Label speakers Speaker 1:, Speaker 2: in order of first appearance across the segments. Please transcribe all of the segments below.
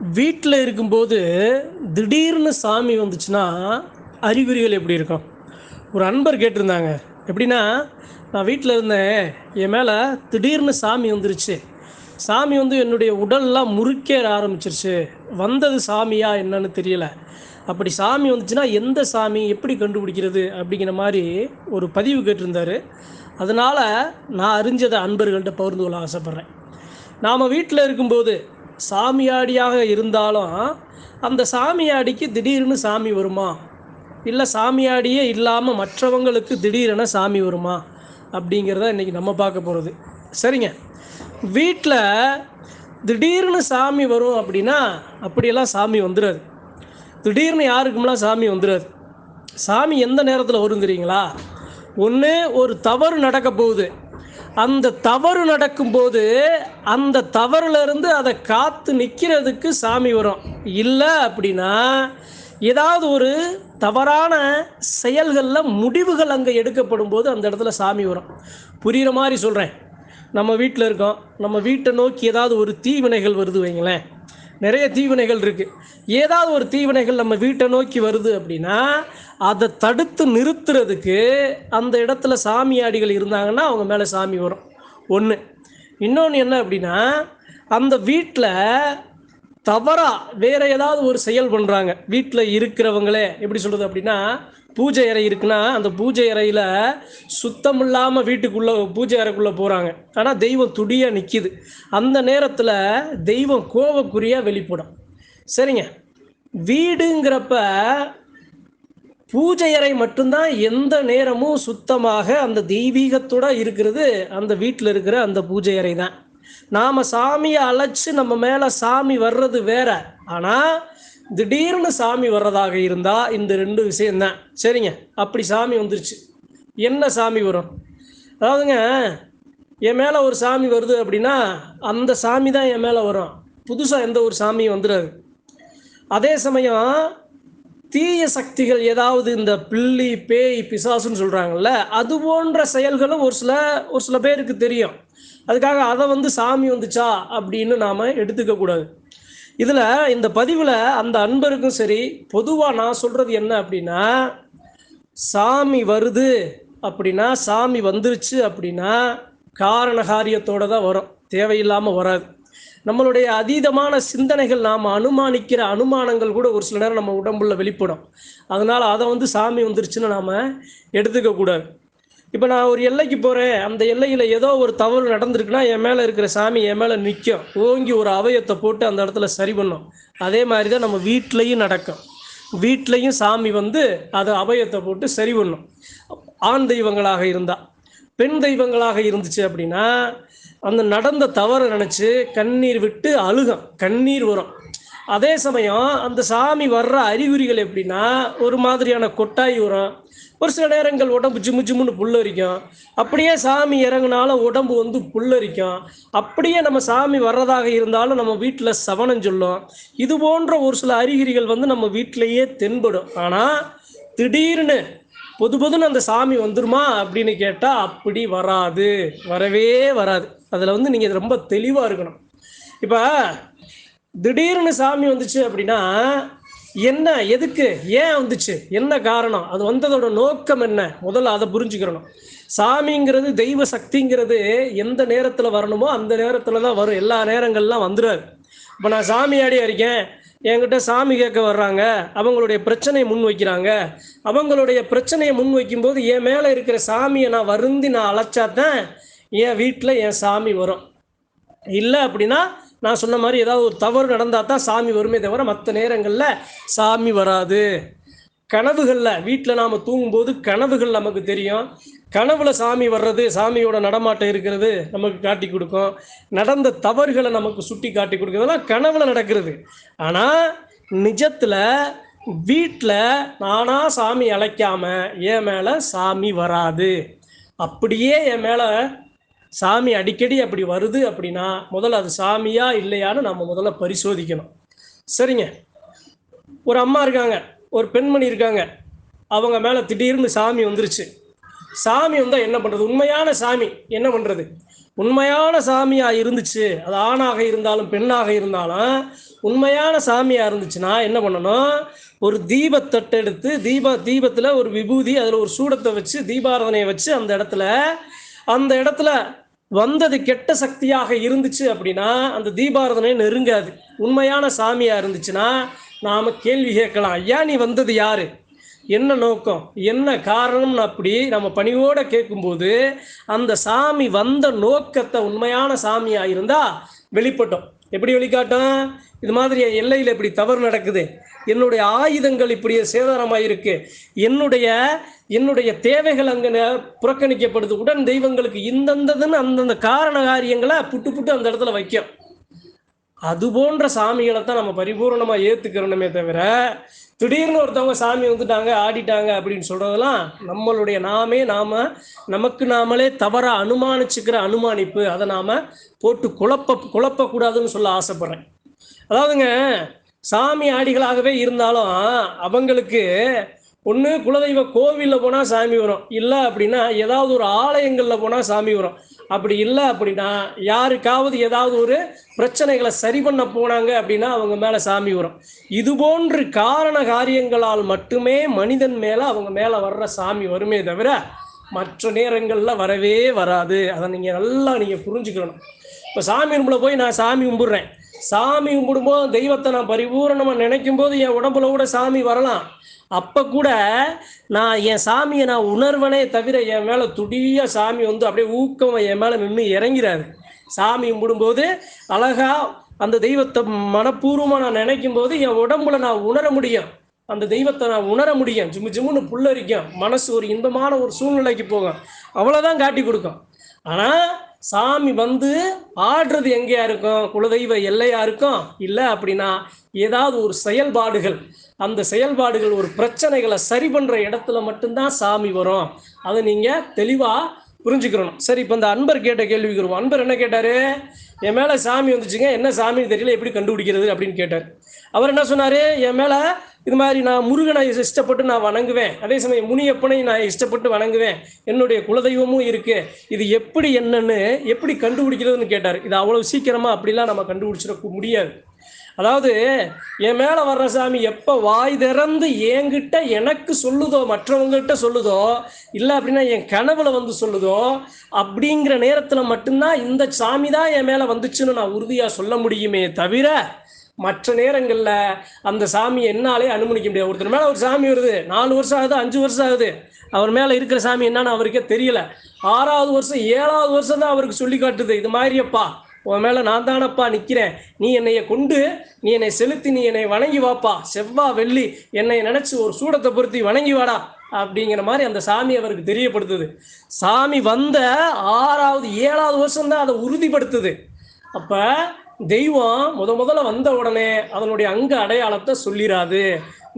Speaker 1: வீட்டில் இருக்கும்போது திடீர்னு சாமி வந்துச்சுன்னா அறிகுறிகள் எப்படி இருக்கும்? ஒரு அன்பர் கேட்டிருந்தாங்க. எப்படின்னா நான் வீட்டில் இருந்தேன் என் மேலே திடீர்னு சாமி வந்துருச்சு. சாமி வந்து என்னுடைய உடல்லாம் முறுக்கேற ஆரம்பிச்சிருச்சு. வந்தது சாமியா என்னன்னு தெரியல. அப்படி சாமி வந்துச்சுன்னா எந்த சாமி எப்படி கண்டுபிடிக்கிறது அப்படிங்கிற மாதிரி ஒரு பதிவு கேட்டிருந்தார். அதனால் நான் அறிஞ்சதை அன்பர்கள்ட்ட பகிர்ந்து கொள்ள ஆசைப்பட்றேன். நாம் வீட்டில் இருக்கும்போது சாமியாடியாக இருந்தாலும் அந்த சாமியாடிக்கு திடீர்னு சாமி வருமா? இல்லை சாமியாடியே இல்லாமல் மற்றவங்களுக்கு திடீரென சாமி வருமா? அப்படிங்கிறத இன்றைக்கி நம்ம பார்க்க போகிறது சரிங்க. வீட்டில் திடீர்னு சாமி வரும் அப்படின்னா அப்படியெல்லாம் சாமி வந்துடாது திடீர்னு யாருக்குமெல்லாம் சாமி வந்துடாது சாமி எந்த நேரத்தில் வரும் தெரியுங்களா? ஒன்று ஒரு தவறு நடக்க போகுது. அந்த தவறு நடக்கும்போது அந்த தவறுலேருந்து அதை காத்து நிற்கிறதுக்கு சாமி வரும். இல்லை அப்படின்னா ஏதாவது ஒரு தவறான செயல்களில் முடிவுகள் அங்கே எடுக்கப்படும் போது அந்த இடத்துல சாமி வரும். புரிகிற மாதிரி சொல்கிறேன் நம்ம வீட்டில் இருக்கோம். நம்ம வீட்டை நோக்கி ஏதாவது ஒரு தீவினைகள் வருது வைங்களேன். நிறைய தீவினைகள் இருக்குது ஏதாவது ஒரு தீவினைகள் நம்ம வீட்டை நோக்கி வருது அப்படின்னா அதை தடுத்து நிறுத்துறதுக்கு அந்த இடத்துல சாமியாடிகள் இருந்தாங்கன்னா அவங்க மேலே சாமி வரும். ஒன்று இன்னொன்று என்ன அப்படின்னா அந்த வீட்டில் தவறாக வேறு ஏதாவது ஒரு செயல் பண்ணுறாங்க வீட்டில் இருக்கிறவங்களே எப்படி சொல்கிறது அப்படின்னா பூஜை அறை இருக்குன்னா அந்த பூஜை அறையில் சுத்தம் இல்லாமல் வீட்டுக்குள்ளே பூஜை அறைக்குள்ளே போகிறாங்க ஆனால் தெய்வம் துடியாக நிற்கிது அந்த நேரத்தில் தெய்வம் கோவக்குறியாக வெளிப்படும். சரிங்க. வீடுங்கிறப்ப பூஜை அறை மட்டும்தான் எந்த நேரமும் சுத்தமாக அந்த தெய்வீகத்தோட இருக்கிறது. அந்த வீட்டில் இருக்கிற அந்த பூஜை அறை தான் நாம் சாமியை அழைச்சி நம்ம மேலே சாமி வர்றது வேற. ஆனால் திடீர்னு சாமி வர்றதாக இருந்தால் இந்த ரெண்டு விஷயந்தான் சரிங்க? அப்படி சாமி வந்துருச்சு. என்ன சாமி வரும்? அதாவதுங்க என் மேலே ஒரு சாமி வருது அப்படின்னா அந்த சாமி தான் என் மேலே வரும். புதுசாக எந்த ஒரு சாமியும் வந்துடாது. அதே சமயம் தீய சக்திகள் ஏதாவது இந்த பில்லி பேய் பிசாசுன்னு சொல்கிறாங்கல்ல அது போன்ற செயல்களும் ஒரு சில ஒரு சில பேருக்கு தெரியும். அதுக்காக அதை வந்து சாமி வந்துச்சா அப்படின்னு நாம் எடுத்துக்கக்கூடாது. இதில் இந்த பதிவில் அந்த அன்பருக்கும் சரி பொதுவாக நான் சொல்கிறது என்ன அப்படின்னா சாமி வருது அப்படின்னா சாமி வந்துருச்சு அப்படின்னா காரண காரியத்தோடு தான் வரும். தேவையில்லாமல் வராது. நம்மளுடைய அதீதமான சிந்தனைகள் நாம் அனுமானிக்கிற அனுமானங்கள் கூட ஒரு சில நேரம் நம்ம உடம்புல வெளிப்படும். அதனால் அதை வந்து சாமி வந்துருச்சுன்னு நாம் எடுத்துக்கக்கூடாது இப்போ நான் ஒரு எல்லைக்கு போகிறேன் அந்த எல்லையில் ஏதோ ஒரு தவறு நடந்திருக்குன்னா என் மேலே இருக்கிற சாமி என் மேலே நிற்கும் ஓங்கி ஒரு அவயத்தை போட்டு அந்த இடத்துல சரி பண்ணும். அதே மாதிரி தான் நம்ம வீட்லேயும் நடக்கும். வீட்லேயும் சாமி வந்து அதை அபயத்தை போட்டு சரி பண்ணும். ஆண் தெய்வங்களாக இருந்தால் பெண் தெய்வங்களாக இருந்துச்சு அப்படின்னா அந்த நடந்த தவறை நினச்சி கண்ணீர் விட்டு அழுகும். கண்ணீர் வரும். அதே சமயம் அந்த சாமி வர்ற அறிகுறிகள் எப்படின்னா ஒரு மாதிரியான கொட்டாய் வரும் ஒரு சில நேரங்கள் உடம்பு ஜிம்மு ஜிம்முன்னு புல்லரிக்கும். அப்படியே சாமி இறங்குனாலும் உடம்பு வந்து புல்லரிக்கும். அப்படியே நம்ம சாமி வர்றதாக இருந்தாலும் நம்ம வீட்டில் சவனம் சொல்லும். இது போன்ற ஒரு சில அறிகுறிகள் வந்து நம்ம வீட்டிலையே தென்படும். ஆனால் திடீர்னு பொது பொதுன்னு அந்த சாமி வந்துருமா அப்படின்னு கேட்டால் அப்படி வராது. வரவே வராது. அதில் வந்து நீங்கள் ரொம்ப தெளிவாக இருக்கணும். இப்போ திடீர்னு சாமி வந்துச்சு அப்படின்னா என்ன எதுக்கு ஏன் வந்துச்சு என்ன காரணம் அது வந்ததோட நோக்கம் என்ன? முதல்ல அதை புரிஞ்சுக்கிறணும். சாமிங்கிறது தெய்வ சக்திங்கிறது எந்த நேரத்தில் வரணுமோ அந்த நேரத்தில் தான் வரும். எல்லா நேரங்கள்லாம் வந்துடுவார் இப்போ நான் சாமியாடியாக இருக்கேன் என்கிட்ட சாமி கேட்க வர்றாங்க அவங்களுடைய பிரச்சனையை முன் வைக்கிறாங்க. அவங்களுடைய பிரச்சனையை முன் வைக்கும்போது என் மேலே இருக்கிற சாமியை நான் வருந்தி நான் அழைச்சாதான் என் வீட்டில் என் சாமி வரும். இல்லை அப்படின்னா நான் சொன்ன மாதிரி ஏதாவது ஒரு தவறு நடந்தால் தான் சாமி வருமே தவிர மற்ற நேரங்களில் சாமி வராது. கனவுகளில் வீட்டில் நாம் தூங்கும்போது கனவுகள் நமக்கு தெரியும். கனவுல சாமி வர்றது சாமியோட நடமாட்டம் இருக்கிறது நமக்கு காட்டி கொடுக்கும். நடந்த தவறுகளை நமக்கு சுட்டி காட்டி கொடுக்குறதெல்லாம் கனவுல நடக்கிறது. ஆனால் நிஜத்தில் வீட்டில் நானாக சாமி அழைக்காம என் மேலே சாமி வராது. அப்படியே என் மேலே சாமி அடிக்கடி அப்படி வருது அப்படின்னா முதல்ல அது சாமியா இல்லையான்னு நம்ம முதல்ல பரிசோதிக்கணும். சரிங்க. ஒரு அம்மா இருக்காங்க ஒரு பெண்மணி இருக்காங்க. அவங்க மேலே திடீர்னு சாமி வந்துருச்சு. சாமி வந்தால் என்ன பண்ணுறது உண்மையான சாமி என்ன பண்ணுறது உண்மையான சாமியாக இருந்துச்சு. அது ஆணாக இருந்தாலும் பெண்ணாக இருந்தாலும் உண்மையான சாமியாக இருந்துச்சுன்னா என்ன பண்ணணும்? ஒரு தீபத்தட்டை எடுத்து தீப தீபத்தில் ஒரு விபூதி அதில் ஒரு சூடத்தை வச்சு தீபாராதனையை வச்சு அந்த இடத்துல அந்த இடத்துல வந்தது கெட்ட சக்தியாக இருந்துச்சு அப்படின்னா அந்த தீபாரதனை நெருங்காது. உண்மையான சாமியாக இருந்துச்சுன்னா நாம் கேள்வி கேட்கலாம். ஐயா நீ வந்தது யார்? என்ன நோக்கம்? என்ன காரணம்னு அப்படி நம்ம பணிவோடு கேட்கும்போது அந்த சாமி வந்த நோக்கத்தை உண்மையான சாமியாக இருந்தால் வெளிப்பட்டோம். எப்படி வெளிக்காட்டும் இது மாதிரி எல்லையில் இப்படி தவறு நடக்குது. என்னுடைய ஆயுதங்கள் இப்படி சேதாரமாயிருக்கு. என்னுடைய என்னுடைய தேவைகள் அங்கே புறக்கணிக்கப்படுது. உடன் தெய்வங்களுக்கு இந்தந்ததுன்னு அந்தந்த காரண காரியங்களை புட்டு புட்டு அந்த இடத்துல வைக்கும். அது போன்ற சாமிகளை தான் நம்ம பரிபூரணமா ஏத்துக்கிறோமே தவிர திடீர்னு ஒருத்தவங்க சாமி வந்துட்டாங்க ஆடிட்டாங்க அப்படின்னு சொல்றதெல்லாம் நம்மளுடைய நாமே நாம நமக்கு நாமளே தவற அனுமானிச்சுக்கிற அனுமானிப்பு அதை நாம போட்டு குழப்ப குழப்பக்கூடாதுன்னு சொல்ல ஆசைப்படுறேன். அதாவதுங்க சாமி ஆடிகளாகவே இருந்தாலும் அவங்களுக்கு ஒன்று குலதெய்வ கோவிலில் போனால் சாமி வரும். இல்லை அப்படின்னா ஏதாவது ஒரு ஆலயங்களில் போனால் சாமி வரும். அப்படி இல்லை அப்படின்னா யாருக்காவது ஏதாவது ஒரு பிரச்சனைகளை சரி பண்ண போனாங்க அப்படின்னா அவங்க மேலே சாமி வரும் இது போன்று காரண காரியங்களால் மட்டுமே மனிதன் மேலே அவங்க மேலே வர்ற சாமி வருமே தவிர மற்ற நேரங்களில் வரவே வராது. அதை நீங்கள் நல்லா நீங்கள் புரிஞ்சுக்கணும். இப்போ சாமி ரூமில் போய் நான் சாமி கும்பிட்றேன். சாமி கும்பிடும்போது தெய்வத்தை நான் பரிபூரணமாக நினைக்கும் போது என் உடம்புல கூட சாமி வரலாம். அப்போ கூட நான் என் சாமியை நான் உணர்வனே தவிர என் மேலே துடிய சாமி வந்து அப்படியே ஊக்கம் என் மேலே நின்று இறங்கிறாரு. சாமி கும்பிடும்போது அழகா அந்த தெய்வத்தை மனப்பூர்வமாக நான் நினைக்கும் போது என் உடம்புல நான் உணர முடியும். அந்த தெய்வத்தை நான் உணர முடியும். ஜிம்மு ஜிம்முன்னு புல்லரிக்கும். மனசு ஒரு இன்பமான ஒரு சூழ்நிலைக்கு போகும். அவ்வளோதான் காட்டி கொடுக்கும். ஆனால் சாமி வந்து ஆடுறது எங்கேயா இருக்கும்? குலதெய்வ எல்லையா இருக்கும்? இல்லை அப்படின்னா ஏதாவது ஒரு செயல்பாடுகள். அந்த செயல்பாடுகள் ஒரு பிரச்சனைகளை சரி பண்ணுற இடத்துல மட்டும்தான் சாமி வரும். அதை நீங்கள் தெளிவாக புரிஞ்சுக்கிறணும் சரி இப்போ இந்த அன்பர் கேட்ட கேள்விக்கு வருவோம். அன்பர் என்ன கேட்டார்? என் மேலே சாமி வந்துச்சுங்க. என்ன சாமின்னு தெரியல எப்படி கண்டுபிடிக்கிறது அப்படின்னு கேட்டார். அவர் என்ன சொன்னார்? என் மேலே இது மாதிரி நான் முருகனை இஷ்டப்பட்டு நான் வணங்குவேன். அதே சமயம் முனியப்பனை நான் இஷ்டப்பட்டு வணங்குவேன். என்னுடைய குலதெய்வமும் இருக்குது இது எப்படி என்னன்னு எப்படி கண்டுபிடிக்கிறதுன்னு கேட்டார். இது அவ்வளோ சீக்கிரமாக அப்படிலாம் நம்ம கண்டுபிடிச்சிட முடியாது. அதாவது என் மேலே வர்ற சாமி எப்போ வாய் திறந்து என்கிட்ட எனக்கு சொல்லுதோ மற்றவங்ககிட்ட சொல்லுதோ இல்லை அப்படின்னா என் கனவுல வந்து சொல்லுதோ அப்படிங்கிற நேரத்தில் மட்டும்தான் இந்த சாமி தான் என் மேலே வந்துச்சுன்னு நான் உறுதியாக சொல்ல முடியுமே தவிர மற்ற நேரங்களில் அந்த சாமியை என்னாலே அனுமதிக்க முடியாது. ஒருத்தர் மேலே ஒரு சாமி வருது நாலு வருஷம் ஆகுது அஞ்சு வருஷம் ஆகுது அவர் மேலே இருக்கிற சாமி என்னன்னு அவருக்கே தெரியல. ஆறாவது வருஷம் ஏழாவது வருஷம் தான் அவருக்கு சொல்லி காட்டுது இது மாதிரியப்பா. உன் மேலே நான் தானப்பா நிற்கிறேன் நீ என்னைய கொண்டு நீ என்னை செலுத்தி நீ என்னை வணங்கி வாப்பா. செவ்வா வெள்ளி என்னை நினச்சி ஒரு சூடத்தை பொருத்தி வணங்கி வாடா அப்படிங்கிற மாதிரி அந்த சாமி அவருக்கு தெரியப்படுத்துது. சாமி வந்த ஆறாவது ஏழாவது வருஷம் தான் அதை உறுதிப்படுத்துது. அப்போ தெய்வம் முத முதல்ல வந்த உடனே அதனுடைய அங்க அடையாளத்தை சொல்லிடாது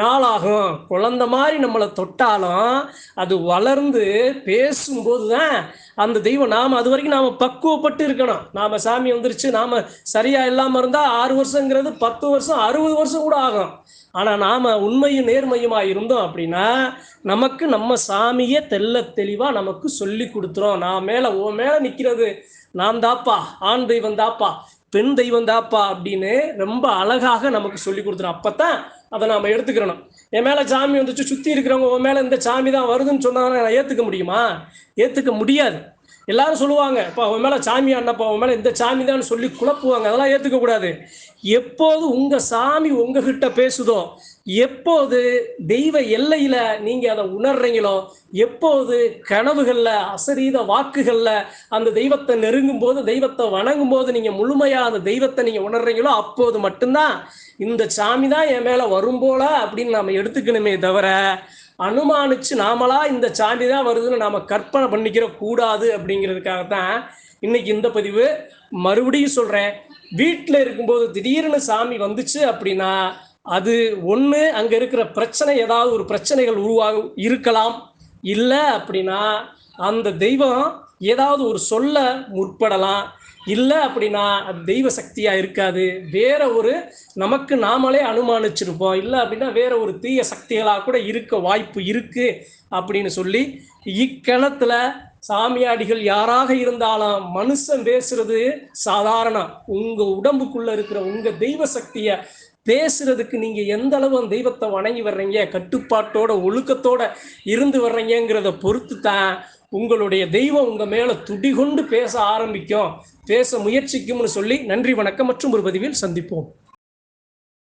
Speaker 1: நாளாகும். குழந்த மாதிரி நம்மளை தொட்டாலும் அது வளர்ந்து பேசும்போது தான் அந்த தெய்வம். நாம் அது வரைக்கும் நாம் பக்குவப்பட்டு இருக்கணும். நாம் சாமி வந்துருச்சு நாம் சரியாக இல்லாமல் இருந்தால் ஆறு வருஷங்கிறது பத்து வருஷம் அறுபது வருஷம் கூட ஆகும். ஆனால் நாம் உண்மையும் நேர்மையுமாக இருந்தோம் அப்படின்னா நமக்கு நம்ம சாமியே தெல்ல தெளிவாக நமக்கு சொல்லி கொடுத்துரும். நான் மேலே ஓ மேலே நிற்கிறது நான் தாப்பா ஆண் தெய்வம் தாப்பா பெண் தெய்வம் தாப்பா அப்படின்னு ரொம்ப அழகாக நமக்கு சொல்லி கொடுத்துரும். அப்போ தான் அதை நாம் எடுத்துக்கிறணும். என் மேலே சாமி வந்துச்சு சுற்றி இருக்கிறவங்க உன் மேலே இந்த சாமி தான் வருதுன்னு சொன்னாங்கன்னா நான் ஏற்றுக்க முடியுமா? ஏற்றுக்க முடியாது. எல்லாரும் சொல்லுவாங்க இப்போ அவன் மேலே சாமி அண்ணப்பா அவன் மேலே இந்த சாமி தான் சொல்லி குழப்புவாங்க. அதெல்லாம் ஏற்றுக்கக்கூடாது எப்போது உங்கள் சாமி உங்ககிட்ட பேசுதோ எப்போது தெய்வ எல்லையில் நீங்கள் அதை உணர்றீங்களோ எப்போது கனவுகளில் அசரீத வாக்குகளில் அந்த தெய்வத்தை நெருங்கும் போது தெய்வத்தை வணங்கும் போது நீங்கள் முழுமையாக அந்த தெய்வத்தை நீங்கள் உணர்றீங்களோ அப்போது மட்டும்தான் இந்த சாமி தான் என் மேலே வரும்போல அப்படின்னு நம்ம எடுத்துக்கணுமே தவிர அனுமானிச்சு நாமளா இந்த சாமி தான் வருதுன்னு நாம கற்பனை பண்ணிக்கிற கூடாது அப்படிங்கிறதுக்காகத்தான் இன்னைக்கு இந்த பதிவு. மறுபடியும் சொல்றேன் வீட்டில் இருக்கும்போது திடீர்னு சாமி வந்துச்சு அப்படின்னா அது ஒன்று அங்கே இருக்கிற பிரச்சனை ஏதாவது ஒரு பிரச்சனைகள் உருவாக இருக்கலாம். இல்லை அப்படின்னா அந்த தெய்வம் ஏதாவது ஒரு சொல்ல முற்படலாம். இல்லை அப்படின்னா அது தெய்வ சக்தியா இருக்காது. வேற ஒரு நமக்கு நாமளே அனுமானிச்சிருப்போம். இல்லை அப்படின்னா வேற ஒரு தீய சக்திகளாக கூட இருக்க வாய்ப்பு இருக்கு அப்படின்னு சொல்லி இக்கணத்துல சாமியாடிகள் யாராக இருந்தாலும் மனுஷன் பேசுறது சாதாரணம். உங்க உடம்புக்குள்ள இருக்கிற உங்க தெய்வ சக்திய பேசுறதுக்கு நீங்க எந்த அளவு அந்த தெய்வத்தை வணங்கி வர்றீங்க? கட்டுப்பாட்டோட ஒழுக்கத்தோட இருந்து வர்றீங்கிறத பொறுத்து தான் உங்களுடைய தெய்வம் உங்க மேல துடிகொண்டு பேச ஆரம்பிக்கும். பேச முயற்சிக்கும்னு சொல்லி நன்றி வணக்கம் மற்றும் ஒரு பதிவில் சந்திப்போம்.